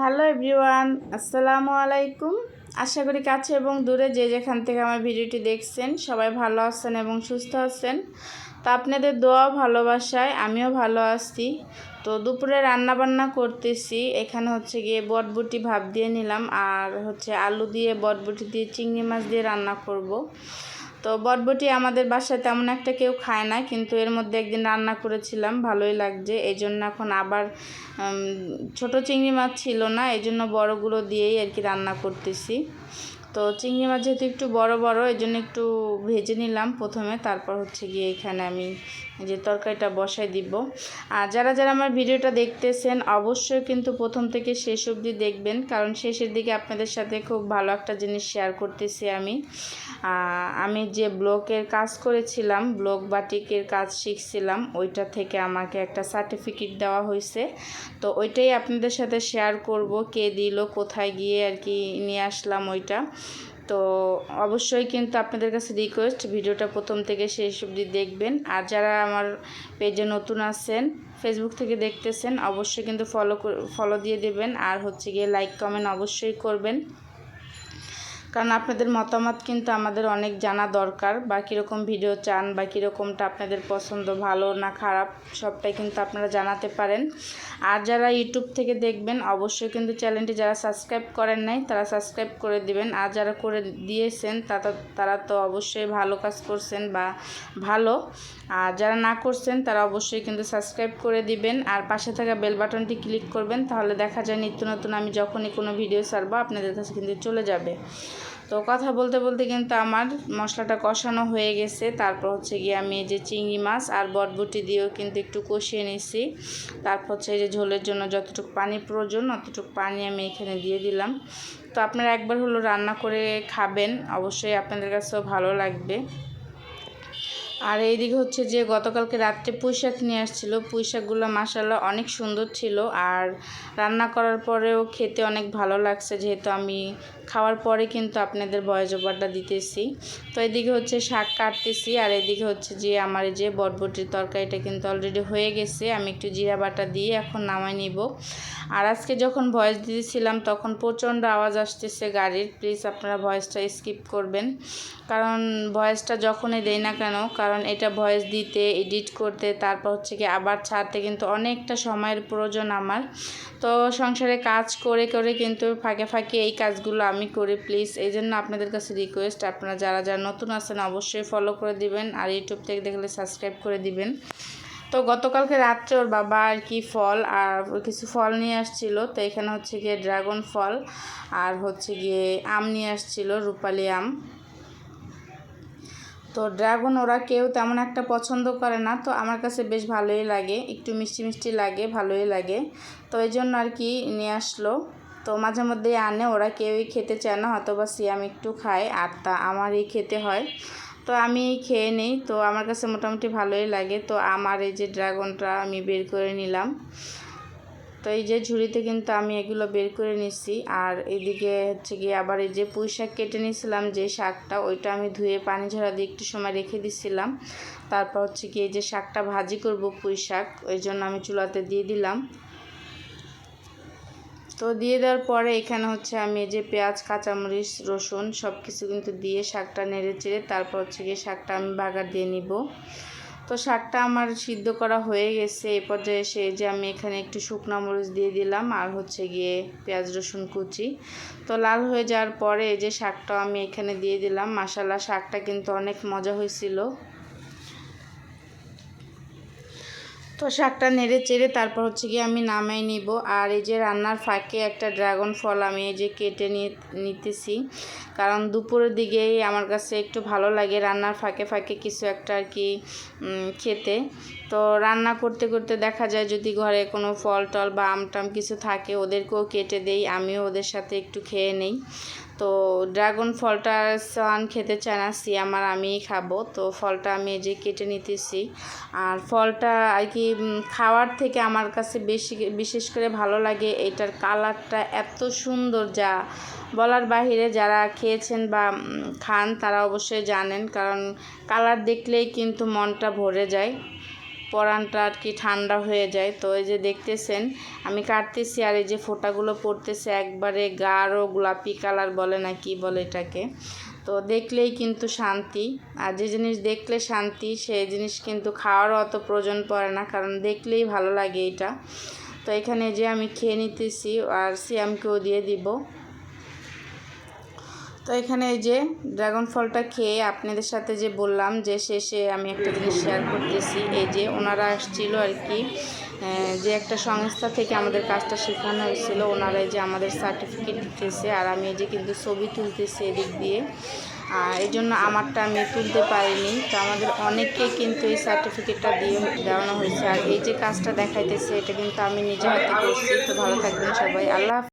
Hello everyone, আসসালামু আলাইকুম। আশা করি কাছে এবং দূরে যে যেখান থেকে আমার ভিডিওটি দেখছেন, সবাই ভালো আছেন এবং সুস্থ আছেন। তো আপনাদের দোয়া ভালোবাসায় আমিও ভালো আছি। তো দুপুরে রান্না বান্না করতেছি, এখানে হচ্ছে গিয়ে বটবুটি ভাব দিয়ে নিলাম, আর হচ্ছে আলু দিয়ে, বটবুটি দিয়ে, চিংড়ি মাছ দিয়ে রান্না করব। তো বটবটি আমাদের বাসায় তেমন একটা কেউ খায় না, কিন্তু এর মধ্যে একদিন রান্না করেছিলাম, ভালোই লাগছে। এই জন্য এখন আবার ছোট চিংড়ি মাছ ছিল না এই জন্য বড়গুলো দিয়েই আর কি রান্না করতেছি। তো চিংড়ি মাছ যেহেতু একটু বড় বড় এই জন্য একটু ভেজে নিলাম প্রথমে, তারপর হচ্ছে গিয়ে এখানে আমি যে তরকারিটা বসাই দিব। আর যারা যারা আমার ভিডিওটা দেখতেছেন, অবশ্যই কিন্তু প্রথম থেকে শেষ অবধি দেখবেন, কারণ শেষের দিকে আপনাদের সাথে খুব ভালো একটা জিনিস শেয়ার করতেছি আমি। আমি যে ব্লকের কাজ করেছিলাম, ব্লক বাটিকের কাজ শিখছিলাম, ওইটা থেকে আমাকে একটা সার্টিফিকেট দেওয়া হয়েছে। তো ওইটাই আপনাদের সাথে শেয়ার করব, কে দিল, কোথায় গিয়ে আর কি নিয়ে আসলাম ওইটা। তো অবশ্যই কিন্তু আপনাদের কাছে রিকোয়েস্ট ভিডিওটা প্রথম থেকে শেষ অবধি দেখবেন। আর যারা আমার পেজে নতুন আছেন ফেসবুক থেকে দেখতেছেন, অবশ্যই কিন্তু ফলো ফলো দিয়ে দেবেন। আর হচ্ছে গিয়ে লাইক কমেন্ট অবশ্যই করবেন। কারণ আপনাদের মতামত কিন্তু আমাদের অনেক জানা দরকার। বা কীরকম ভিডিও চান, বা কীরকমটা আপনাদের পছন্দ, ভালো না খারাপ, সবটাই কিন্তু আপনারা জানাতে পারেন। আর যারা ইউটিউব থেকে দেখবেন, অবশ্যই কিন্তু চ্যানেলটি যারা সাবস্ক্রাইব করেন নাই, তারা সাবস্ক্রাইব করে দিবেন। আর যারা করে দিয়েছেন তারা তারা তো অবশ্যই ভালো কাজ করছেন বা ভালো। আর যারা না করছেন, তারা অবশ্যই কিন্তু সাবস্ক্রাইব করে দিবেন। আর পাশে থাকা বেল বাটনটি ক্লিক করবেন, তাহলে দেখা যায় নিত্য নতুন আমি যখনই কোনো ভিডিও ছাড়বো, আপনাদের কাছে কিন্তু চলে যাবে। তো কথা বলতে বলতে কিন্তু আমার মশলাটা কষানো হয়ে গেছে। তারপর হচ্ছে গিয়ে আমি এই যে চিংড়ি মাছ আর বটবুটি দিয়েও কিন্তু একটু কষিয়ে নিছি। তারপর হচ্ছে এই যে ঝোলের জন্য যতটুকু পানি প্রয়োজন অতটুকু পানি আমি এখানে দিয়ে দিলাম। তো আপনারা একবার হলো রান্না করে খাবেন, অবশ্যই আপনাদের কাছেও ভালো লাগবে। আর এইদিকে হচ্ছে যে গতকালকে রাত্রে পুঁইশাক নিয়ে আসছিল। পুঁইশাকগুলো মাসাল্লাহ অনেক সুন্দর ছিল। আর রান্না করার পরেও খেতে অনেক ভালো লাগছে, যেহেতু আমি খাওয়ার পরে কিন্তু আপনাদের বয়স ওভারটা দিতেছি। তো এদিকে হচ্ছে শাক কাটতেছি আর এদিকে হচ্ছে যে আমার যে বটবটির তরকারিটা কিন্তু অলরেডি হয়ে গেছে। আমি একটু জিরা বাটা দিয়ে এখন নামাই নিব। আর আজকে যখন ভয়েস দিয়েছিলাম তখন প্রচণ্ড আওয়াজ আসতেছে গাড়ির। প্লিজ আপনারা ভয়েসটা স্কিপ করবেন। কারণ ভয়েসটা যখনই দেই না কেন, কারণ এটা ভয়েস দিতে এডিট করতে, তারপর হচ্ছে কি আবার ছাড়তে কিন্তু অনেকটা সময়ের প্রয়োজন আমার। তো সংসারে কাজ করে করে কিন্তু ফাঁকে ফাঁকে এই কাজগুলো আমি করি প্লিজ এই জন্য আপনাদের কাছে রিকোয়েস্ট আপনারা যারা যারা নতুন আছেন অবশ্যই ফলো করে দিবেন, আর ইউটিউব থেকে দেখলে সাবস্ক্রাইব করে দিবেন। তো গতকালকে রাত্রে ওর বাবা আর কি ফল, আর কিছু ফল নিয়ে আসছিল, তো এখানে হচ্ছে গিয়ে ড্রাগন ফল, আর হচ্ছে গিয়ে আম নিয়ে আসছিল, রূপালি আম। তো ড্রাগন ওরা কেউ তেমন একটা পছন্দ করে না, তো আমার কাছে বেশ ভালোই লাগে, একটু মিষ্টি মিষ্টি লাগে, ভালোই লাগে। তো এই জন্য আর কি নিয়ে আসলো। তো মাঝে মধ্যেই আনে, ওরা কেউই খেতে চায় না হয়তো বা সিয়াম একটু খায়, আর তা আমারই খেতে হয়। তো আমি খেয়ে নিই, তো আমার কাছে মোটামুটি ভালোই লাগে। তো আমার এই যে ড্রাগনটা আমি বের করে নিলাম। তো এই যে ঝুড়িতে কিন্তু আমি এগুলো বের করে নিচ্ছি আর এদিকে হচ্ছে গিয়ে আবার এই যে পুঁই শাক কেটে নিয়েছিলাম, যে শাকটা ওইটা আমি ধুয়ে পানি ঝরা দিয়ে একটু সময় রেখে দিছিলাম। তারপর হচ্ছে কি এই যে শাকটা ভাজি করব পুঁই শাক, ওই জন্য আমি চুলাতে দিয়ে দিলাম। তো দিয়ে দেওয়ার পরে এখানে হচ্ছে আমি এই যে পেঁয়াজ, কাঁচামরিচ, রসুন সব কিছু কিন্তু দিয়ে শাকটা নেড়ে চেড়ে তারপর হচ্ছে গিয়ে শাকটা আমি বাগার দিয়ে নিব। তো শাকটা আমার সিদ্ধ করা হয়ে গেছে, এ পর্যায়ে এসে যে আমি এখানে একটু শুকনো মরিচ দিয়ে দিলাম আর হচ্ছে গিয়ে পেঁয়াজ, রসুন কুচি। তো লাল হয়ে যাওয়ার পরে যে শাকটা আমি এখানে দিয়ে দিলাম। মাসালা শাকটা কিন্তু অনেক মজা হয়েছিল। তো শাকটা নেড়ে চেড়ে তারপর হচ্ছে গিয়ে আমি নামাই নিব। আর এই যে রান্নার ফাঁকে একটা ড্রাগন ফল আমি এই যে কেটে নিতেছি। কারণ দুপুরের দিকেই আমার কাছে একটু ভালো লাগে রান্নার ফাঁকে ফাঁকে কিছু একটা আর কি খেতে। তো রান্না করতে করতে দেখা যায় যদি ঘরে কোনো ফল টল বা আম টাম কিছু থাকে ওদেরকেও কেটে দেই, আমিও ওদের সাথে একটু খেয়ে নেই। তো ড্রাগন ফলটা সান খেতে চায় না, সি আমার আমিই খাব। তো ফলটা আমি যে কেটে নিতেছি। আর ফলটা আর কি খাওয়ার থেকে আমার কাছে বেশি, বিশেষ করে ভালো লাগে এটার কালারটা এত সুন্দর যা বলার বাহিরে যারা খেয়েছেন বা খান তারা অবশ্যই জানেন। কারণ কালার দেখলেই কিন্তু মনটা ভরে যায়। পরানটা আর কি ঠান্ডা হয়ে যায়। তো এই যে দেখতেছেন, আমি কাটতেছি আর এই যে ফোঁটাগুলো পড়তেছে একবারে গাঢ় গোলাপি কালার বলে না কি বলে এটাকে। তো দেখলেই কিন্তু শান্তি। আর যে জিনিস দেখলে শান্তি, সেই জিনিস কিন্তু খাওয়ারও অত প্রয়োজন পড়ে না, কারণ দেখলেই ভালো লাগে এটা। তো এখানে যে আমি খেয়ে নিতেছি, আর সিয়ামকেও দিয়ে দিব। তো এখানে এই যে ড্রাগন ফলটা খেয়ে আপনাদের সাথে যে বললাম যে শেষে আমি একটা জিনিস শেয়ার করতেছি, এই যে ওনারা আসছিল আর কি যে একটা সংস্থা থেকে আমাদের কাজটা শেখানো হয়েছিল ওনারা যে আমাদের সার্টিফিকেট দিতেছে, আর আমি এই যে কিন্তু ছবি তুলতেছি এদিক দিয়ে। আর এই জন্য আমারটা আমি তুলতে পারিনি, তো আমাদের অনেককে কিন্তু এই সার্টিফিকেটটা দিয়ে দেওয়ানো হয়েছে। আর এই যে কাজটা দেখাইতেছে, এটা কিন্তু আমি নিজে হাতে করছি। তো ভালো থাকবেন সবাই। আল্লাহ